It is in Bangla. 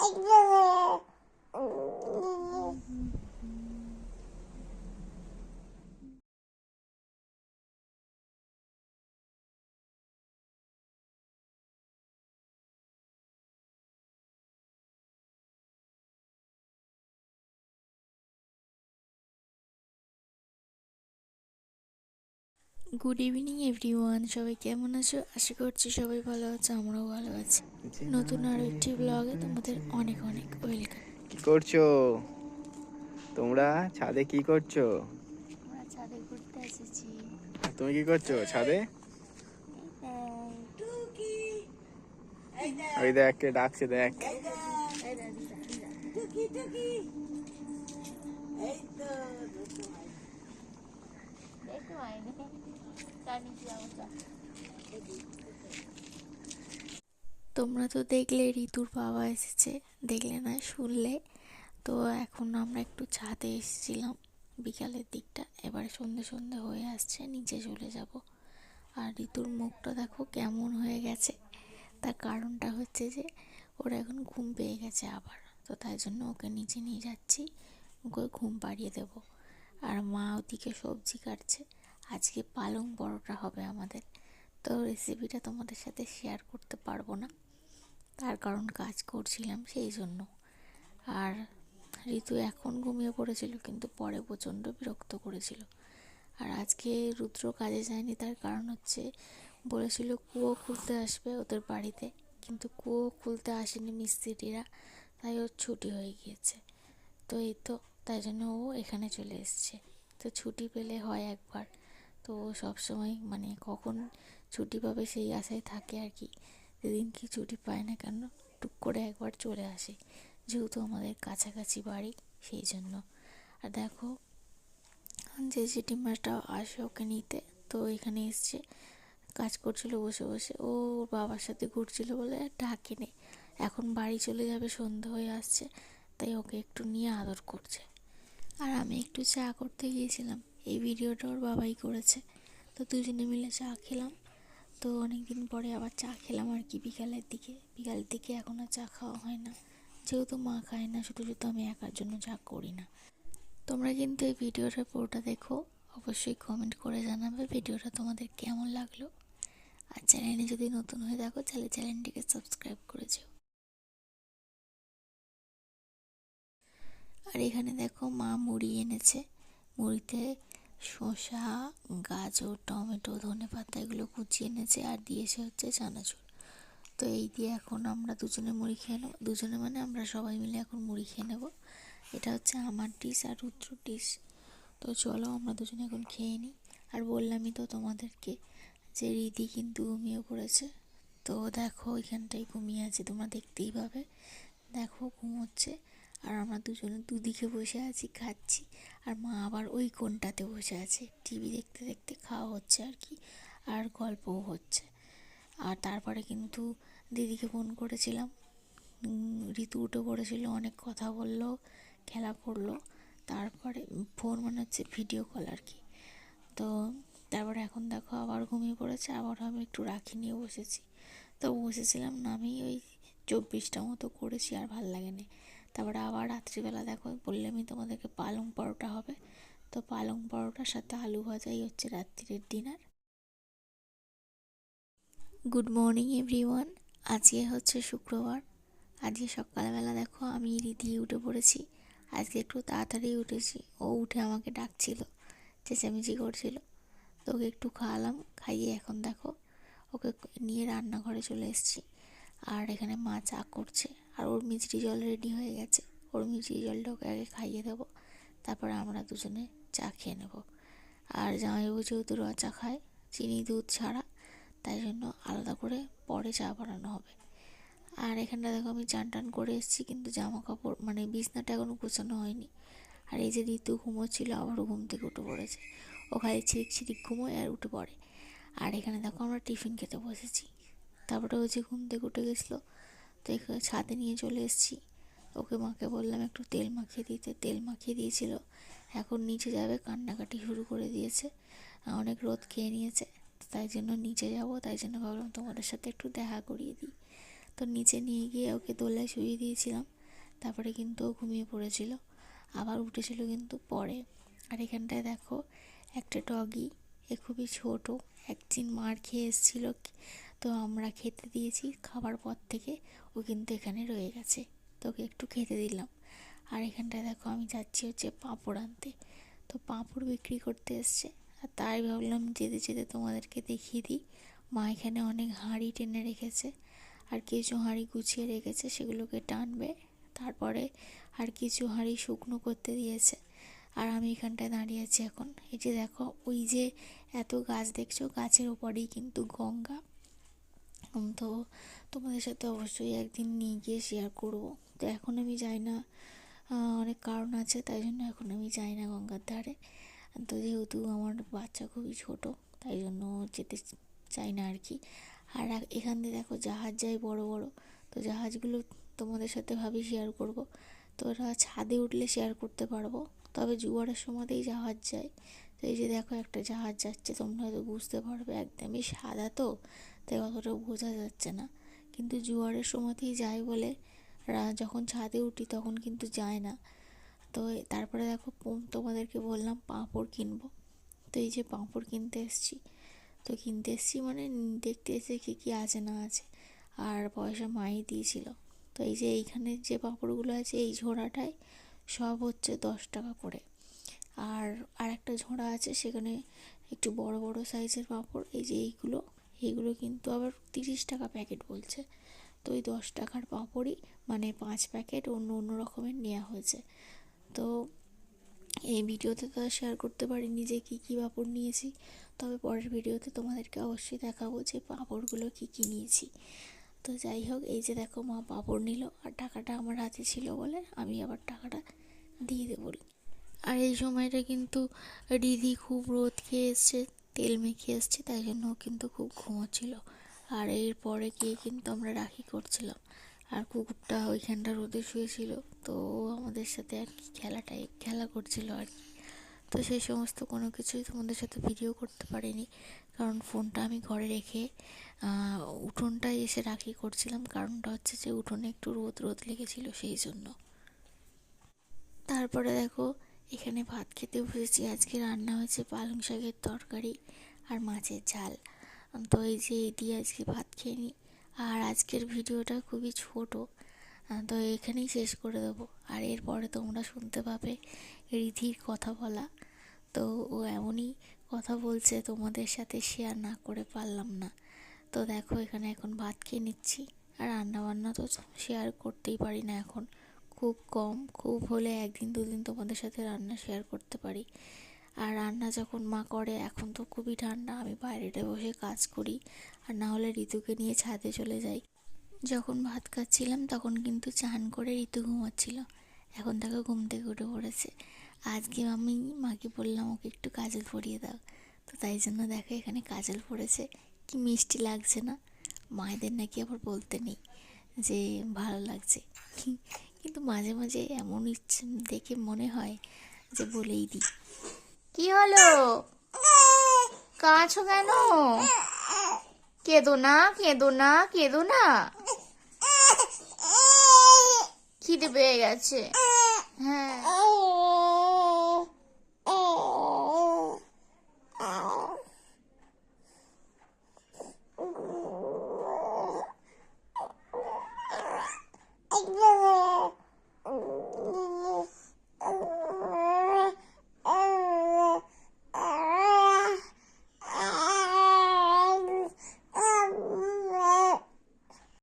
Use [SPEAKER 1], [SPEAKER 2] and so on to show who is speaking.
[SPEAKER 1] Gidiyoruz. গুড ইভিনিং এভরিওয়ান সবাই কেমন আছো আশা করছি সবাই ভালো আছে আমরাও ভালো আছি নতুন আরও একটি ব্লগে তোমাদের অনেক অনেক ওয়েলকাম
[SPEAKER 2] কি করছ তোমরা ছাদে কি করছ
[SPEAKER 1] আমরা ছাদে ঘুরতে এসেছি
[SPEAKER 2] তুমি কি করছ ছাদে ওই দেখ কে ডাকছে দেখ
[SPEAKER 1] তোমরা তো দেখলে ঋতুর বাবা এসেছে, দেখলে না, শুনলে। তো এখন আমরা একটু ছাদে এসেছিলাম, বিকালের দিকটা। এবারে সন্ধে সন্ধে হয়ে আসছে, নিচে চলে যাব। আর ঋতুর মুখটা দেখো কেমন হয়ে গেছে। তার কারণটা হচ্ছে যে, ওর এখন ঘুম পেয়ে গেছে আবার। তো তাই জন্য ওকে নিচে নিয়ে যাচ্ছি, ওকে ঘুম পাড়িয়ে দেবো। আর মা ওদিকে সবজি কাটছে। আজকে পালং পরোটা হবে আমাদের। তো রেসিপিটা তোমাদের সাথে শেয়ার করতে পারব না। তার কারণ কাজ করছিলাম সেই জন্য। আর ঋতু এখন ঘুমিয়ে পড়েছিল, কিন্তু পরে প্রচণ্ড বিরক্ত করেছিল। আর আজকে রুদ্র কাজে যায়নি, তার কারণ হচ্ছে বলেছিল কুয়ো খুলতে আসবে ওদের বাড়িতে। কিন্তু কুয়ো খুলতে আসেনি মিস্ত্রিরা, তাই ওর ছুটি হয়ে গিয়েছে। তো এই তো, তাই জন্য ও এখানে চলে এসছে। তো ছুটি পেলে হয় একবার। তো ও সবসময় মানে কখন ছুটি পাবে সেই আশায় থাকে আর কি। যেদিন কি ছুটি পায় না কেন, টুক করে একবার চলে আসে। যেহেতু আমাদের কাছাকাছি বাড়ি, সেই জন্য। আর দেখো, যে জেঠিমাটা আসে ওকে নিতে, তো এখানে এসছে, কাজ করছিল বসে বসে। ও ওর বাবার সাথে ঘুরছিল বলে ডাকে নে এখন বাড়ি চলে যাবে, সন্ধে হয়ে আসছে, তাই ওকে একটু নিয়ে আদর করছে। আর আমি একটু চা করতে গিয়েছিলাম। এই ভিডিওটা ওর বাবাই করেছে। তো দুজনে মিলে চা খেলাম। তো অনেক দিন পরে আবার চা খেলাম আর কি বিকালের দিকে। বিকালের দিকে এখন আর চা খাওয়া হয় না। যেহেতু মা খায় না, শুধু শুধু আমি একার জন্য চা করি না। তোমরা কিন্তু এই ভিডিওটা পুরোটা দেখো। অবশ্যই কমেন্ট করে জানাবে ভিডিওটা তোমাদের কেমন লাগল। আর চ্যানেলে যদি নতুন হয়ে থাকো, তাহলে চ্যানেলটিকে সাবস্ক্রাইব করে করেছ আর এখানে দেখো মা মুড়ি এনেছে। মুড়িতে শসা, গাজর, টমেটো, ধনে পাতা এগুলো কুচিয়ে এনেছে আর দিয়েছে হচ্ছে চানাচুর। তো এই দিয়ে এখন আমরা দুজনে মুড়ি খেয়ে নেব। দুজনে মানে আমরা সবাই মিলে এখন মুড়ি খেয়ে নেব। এটা হচ্ছে আমার ডিশ আর রুদ্র ডিশ তো চলো আমরা দুজনে এখন খেয়ে নিই। আর বললামই তো তোমাদেরকে যে রীতি কিন্তু ঘুমিয়ে পড়েছে। তো দেখো ওইখানটায় ঘুমিয়ে আছে, তোমরা দেখতেই পাবে। দেখো ঘুমোচ্ছে। আর আমরা দুজনে দুদিকে বসে আছি, খাচ্ছি। আর মা আবার ওই কোণটাতে বসে আছে। টিভি দেখতে দেখতে খাওয়া হচ্ছে আর কি, আর গল্পও হচ্ছে। আর তারপরে কিন্তু দিদিকে ফোন করেছিলাম। ঋতু উঠে পড়েছিল, অনেক কথা বলল, খেলা করল। তারপরে ফোন মানে হচ্ছে ভিডিও কল আর কি। তো তারপরে এখন দেখো আবার ঘুমিয়ে পড়েছে, আবার আমি একটু রাখি নিয়ে বসেছি। তো বসেছিলাম না আমি ওই চব্বিশটা মতো করেছি, আর ভালো লাগেনি। তারপরে আবার রাত্রিবেলা দেখো বললামই তোমাদেরকে পালং পরোটা হবে। তো পালং পরোটার সাথে আলু ভাজাই হচ্ছে রাত্রির ডিনার গুড মর্নিং এভরিওয়ান আজকে হচ্ছে শুক্রবার। আজকে সকালবেলা দেখো, আমি রীতি উঠে পড়েছি। আজকে একটু তাড়াতাড়ি উঠেছি। ও উঠে আমাকে ডাকছিল, চেঁচামেচি করছিল। তো ওকে একটু খাওয়ালাম, খাইয়ে এখন দেখো, ওকে নিয়ে রান্নাঘরে চলে এসেছি। আর এখানে মা চা করছে। আর ওর মিষ্টি জল রেডি হয়ে গেছে। ওর মিষ্টি জলটা ওকে আগে খাইয়ে দেবো। তারপরে আমরা দুজনে চা খেয়ে নেব। আর জামাইবাবু যেহেতু র চা খায়, চিনি দুধ ছাড়া, তাই জন্য আলাদা করে পরে চা বানানো হবে। আর এখানটা দেখো আমি চান টান করে এসেছি, কিন্তু জামা কাপড় মানে বিছনাটা এখনও গোছানো হয়নি। আর এই যে ঋতু ঘুমোচ্ছিল, আবারও ঘুম থেকে উঠে পড়েছে। ও খালি ছিরিক ছিরিক ঘুমোয় আর উঠে পড়ে। আর এখানে দেখো আমরা টিফিন খেতে বসেছি। তারপরে ও যে ঘুম থেকে উঠে গেছিল তো এখানে ছাদে নিয়ে চলে এসেছি। ওকে মাকে বললাম, একটু তেল মাখিয়ে দিতে তেল মাখিয়ে দিয়েছিল। এখন নিচে যাবে, কান্নাকাটি শুরু করে দিয়েছে। অনেক রোদ খেয়ে নিয়েছে তাই জন্য নিচে যাব। তাই জন্য ভাবলাম তোমাদের সাথে একটু দেখা করিয়ে দিই। তো নিচে নিয়ে গিয়ে ওকে দোলায় শুয়ে দিয়েছিলাম। তারপরে কিন্তু ও ঘুমিয়ে পড়েছিল। আবার উঠেছিল কিন্তু পরে। আর এখানটায় দেখো, একটা ডগি এ খুবই ছোট একদিন মার খেয়ে এসেছিল। তো আমরা খেতে দিয়েছি খাবার পর থেকে। ও কিন্তু এখানে রয়ে গেছে। তো ওকে একটু খেতে দিলাম। আর এখানটায় দেখো আমি যাচ্ছি হচ্ছে পাঁপড় আনতে। তো পাঁপড় বিক্রি করতে এসছে। আর তাই ভাবলাম যেতে যেতে তোমাদেরকে দেখিয়ে দিই। মা এখানে অনেক হাঁড়ি টেনে রেখেছে। আর কিছু হাঁড়ি গুছিয়ে রেখেছে, সেগুলোকে টানবে। তারপরে আর কিছু হাঁড়ি শুকনো করতে দিয়েছে। আর আমি এখানটায় দাঁড়িয়ে আছি এখন। এই যে দেখো, ওই যে এত গাছ দেখছ, গাছের ওপরেই কিন্তু গঙ্গা। উম, তো তোমাদের সাথে অবশ্যই একদিন নিয়ে গিয়ে শেয়ার করব। তো এখন আমি যাই না। অনেক কারণ আছে তাই জন্য এখন আমি যাই না গঙ্গার ধারে। তো যেহেতু আমার বাচ্চা খুবই ছোট তাই জন্য যেতে চাই না আর কি আর এখান দিয়ে দেখো জাহাজ যায় বড় বড়। তো জাহাজগুলো তোমাদের সাথে ভাবি শেয়ার করব। তো ওরা ছাদে উঠলে শেয়ার করতে পারব। তবে জোয়ারের সময়তেই জাহাজ যায়। তো এই যে দেখো একটা জাহাজ যাচ্ছে তোমরা হয়তো বুঝতে পারবে একদমই সাদা তো। তাই অতটা বোঝা যাচ্ছে না। কিন্তু জোয়ারের সময়তেই যায় বলে যখন ছাদে উঠি তখন কিন্তু যায় না। তো তারপরে দেখো তোমাদেরকে বললাম পাঁপড় কিনবো। তো এই যে পাঁপড় কিনতে এসেছি। তো কিনতে এসেছি মানে দেখতে এসে কী কী আছে না আছে, আর পয়সা মাই দিয়েছিল। তো এই যে এইখানে যে পাঁপড়গুলো আছে এই ঝোড়াটায় সব হচ্ছে দশ টাকা করে। আর আর একটা ঝোড়া আছে সেখানে একটু বড় বড় সাইজের পাঁপড়, এই যে এইগুলো। এইগুলো কিন্তু আবার তিরিশ টাকা প্যাকেট বলছে। তো ওই দশ টাকার পাঁপড়ই মানে পাঁচ প্যাকেট অন্য অন্য রকমের নেওয়া হয়েছে। তো এই ভিডিওতে তো শেয়ার করতে পারিনি যে কী কী পাঁপড় নিয়েছি। তবে পরের ভিডিওতে তোমাদেরকে অবশ্যই দেখাবো যে পাঁপড়গুলো কী কী নিয়েছি। তো যাই হোক, এই যে দেখো মা পাঁপড় নিল আর টাকাটা আমার হাতে ছিল বলে আমি আবার টাকাটা দিয়ে দেবো। আর এই সময়টা কিন্তু রিধি খুব রোদ খেয়ে এসছে। তেল মেখে এসছে তাই জন্য ও কিন্তু খুব ঘুমোচ্ছিল। আর এরপরে গিয়ে কিন্তু আমরা রাখি করছিলাম। আর কুকুরটা ওইখানটা রোদে শুয়েছিল তো আমাদের সাথে আর কি খেলাটাই খেলা করছিল আর কি। তো সেই সমস্ত কোনো কিছুই তোমাদের সাথে ভিডিও করতে পারিনি কারণ ফোনটা আমি ঘরে রেখে আহ, উঠোনটায় এসে রাখি করছিলাম। কারণটা হচ্ছে যে উঠোনে একটু রোদ রোদ লেগেছিল সেই জন্য। তারপরে দেখো এখানে ভাত খেতে বসেছি। আজকে রান্না হয়েছে পালং শাকের তরকারি আর মাছের ঝাল। তো এই যে এই দিয়ে আজকে ভাত খেয়ে নিই। আর আজকের ভিডিওটা খুবই ছোট। তো এখানেই শেষ করে দেবো। আর এরপরে তোমরা শুনতে পাবে রিধির কথা বলা। তো ও এমনই কথা বলছে, তোমাদের সাথে শেয়ার না করে পারলাম না। তো দেখো এখানে এখন ভাত খেয়ে নিচ্ছি। আর রান্না বান্না তো শেয়ার করতেই পারি না এখন। খুব কম, খুব হলে একদিন দুদিন তোমাদের সাথে রান্না শেয়ার করতে পারি। আর রান্না যখন মা করে, এখন তো খুবই ঠান্ডা, আমি বাইরেটা বসে কাজ করি। আর না হলে ঋতুকে নিয়ে ছাদে চলে যাই। যখন ভাত খাচ্ছিলাম, তখন কিন্তু চান করে ঋতু ঘুমাচ্ছিল। এখন তাকে ঘুম থেকে উঠে পড়েছে। আজকে আমি মাকে বললাম, ওকে একটু কাজল পরিয়ে দাও। তো তাই জন্য দেখো এখানে কাজল পড়েছে। কি মিষ্টি লাগছে না? মায়েদের নাকি আবার বলতে নেই যে ভালো লাগছে। কিন্তু মাঝে মাঝে এমন ইচ্ছে দেখে মনে হয় যে বলেই দিই।
[SPEAKER 3] কি হলো? কাছো কেন? কেঁদো না কেঁদো না কেঁদো না। খিদে পেয়ে গেছে। হ্যাঁ।